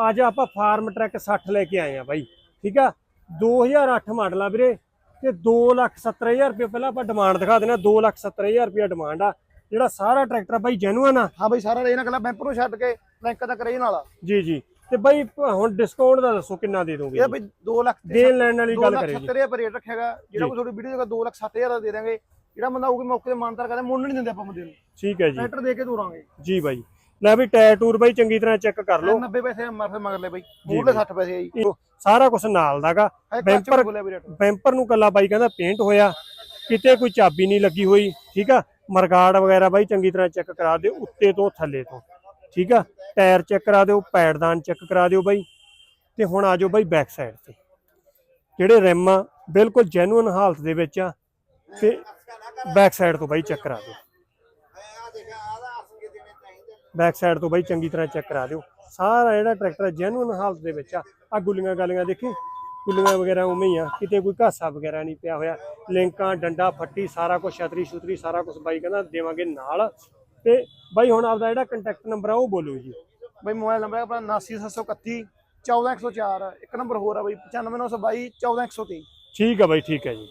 ਅੱਜ ਆਪਾਂ farm track 60 ਲੈ ਕੇ ਆਏ ਆ ਬਾਈ ਠੀਕ ਆ? 2008 ਮਾਡਲ ਆ ਵੀਰੇ ਤੇ 270000 ਰੁਪਏ ਪਹਿਲਾਂ ਆਪਾਂ ਡਿਮਾਂਡ ਦਿਖਾ ਦੇਣਾ 270000 ਰੁਪਏ ਡਿਮਾਂਡ ਆ। ਜਿਹੜਾ ਸਾਰਾ ਟਰੈਕਟਰ ਬਾਈ ਜੈਨੂਅਨ ਆ। ਹਾਂ ਬਈ ਸਾਰਾ ਇਹਨਾਂ ਕੱਲਾ ਬੈਂਪਰ ਨੂੰ ਛੱਡ ਕੇ ਲਿੰਕ ਤੱਕ ਰਹੀ ਨਾਲ ਜੀ ਜੀ। ਤੇ ਬਾਈ ਹੁਣ ਡਿਸਕਾਊਂਟ ਦਾ ਦੱਸੋ ਕਿੰਨਾ ਦੇ ਦੋਗੇ ਇਹ ਬਈ 2 ਲੱਖ ਦੇਣ ਲੈਣ ਵਾਲੀ ਗੱਲ ਕਰੇ ਜੀ। 70000 ਰੁਪਏ ਰੇਟ ਰੱਖਿਆਗਾ ਜਿਹੜਾ ਕੋਈ ਤੁਹਾਡੀ ਵੀਡੀਓ ਦਾ 2 ਲੱਖ 7000 ਦਾ ਦੇ ਦਾਂਗੇ ਜਿਹੜਾ ਬੰਦਾ ਆਊਗੀ ਮੌਕੇ ਤੇ ਮਾਨਤਾਰ ਕਰਦੇ ਮੁੱਲ ਨਹੀਂ ਦਿੰਦੇ ਆਪਾਂ ਬੰਦੇ ਨੂੰ। ਠੀਕ ਹੈ ਜੀ। ਟਰੈਕਟਰ ਦੇ ਕੇ ਤੋਰਾਂਗੇ ਜੀ ਬਾਈ। ਲੈ ਵੀ ਟਾਇਰ ਟੂਰ ਬਾਈ ਚੰਗੀ ਤਰ੍ਹਾਂ ਚੈੱਕ ਕਰ ਲਓ। 90 ਪੈਸੇ ਮਰ ਮਗਰ ਲੈ ਬਈ। ਮੂਰਲੇ 60 ਪੈਸੇ ਆ ਜੀ। ਸਾਰਾ ਕੁਝ ਨਾਲ ਦਾਗਾ ਬੈਂਪਰ- ਬੈਂਪਰ ਨੂੰ ਕੱਲਾ ਬਾਈ ਕਹਿੰਦਾ ਪੇਂਟ ਹੋਇਆ। ਕਿਤੇ ਕੋਈ ਚਾਬੀ ਨਹੀਂ ਲੱਗੀ ਹੋਈ ਠੀਕ ਆ? ਮਰਗਾੜ ਵਗੈਰਾ ਬਾਈ ਚੰਗੀ ਤਰ੍ਹਾਂ ਚੈੱਕ ਕਰਾ ਦਿਓ ਉੱਤੇ ਤੋਂ ਥੱਲੇ ਤੋਂ ਠੀਕ ਆ? ਟਾਇਰ ਚੈੱਕ ਕਰਾ ਦਿਓ ਪੈਡਦਾਨ ਚੈੱਕ ਕਰਾ ਦਿਓ ਬਾਈ। ਤੇ ਹੁਣ ਆ ਜਾਓ ਬਾਈ ਬੈਕ ਸਾਈਡ ਤੇ। ਜਿਹੜੇ ਰਿਮ ਆ ਬਿਲਕੁਲ ਜੈਨੂਇਨ ਹਾਲਤ ਦੇ ਵਿੱਚ ਆ ਤੇ ਬੈਕ ਸਾਈਡ ਤੋਂ ਬਾਈ ਚੈੱਕ ਕਰਾ ਦਿਓ। ਬੈਕ ਸਾਈਡ ਤੋਂ ਬਾਈ ਚੰਗੀ ਤਰ੍ਹਾਂ ਚੈੱਕ ਕਰਾ ਦਿਓ। ਸਾਰਾ ਜਿਹੜਾ ਟਰੈਕਟਰ ਜੈਨੂਇਨ ਹਾਲਤ ਦੇ ਵਿੱਚ ਆ। ਆ ਗੁੱਲੀਆਂ ਗਾਲੀਆਂ ਦੇਖੀ? ਗੁੱਲੀਆਂ ਵਗੈਰਾ ਉਵੇਂ ਹੀ ਆ। ਕਿਤੇ ਕੋਈ ਘਾਸਾ ਵਗੈਰਾ ਨਹੀਂ ਪਿਆ ਹੋਇਆ। ਲਿੰਕਾਂ ਡੰਡਾ ਫੱਟੀ ਸਾਰਾ ਕੁਝ ਛਤਰੀ ਛੁਤਰੀ ਸਾਰਾ ਕੁਝ ਬਾਈ ਕਹਿੰਦਾ ਦੇਵਾਂਗੇ ਨਾਲ। ਤੇ ਬਾਈ ਹੁਣ ਆਪਦਾ ਜਿਹੜਾ ਕੰਟੈਕਟ ਨੰਬਰ ਆ ਉਹ ਬੋਲੋ ਜੀ। ਬਈ ਮੋਬਾਈਲ ਨੰਬਰ ਆਪਣਾ 89731 14104 ਇੱਕ ਨੰਬਰ ਹੋਰ ਆ ਬਈ 95922 14123 ਠੀਕ ਆ ਬਾਈ ਠੀਕ ਹੈ ਜੀ।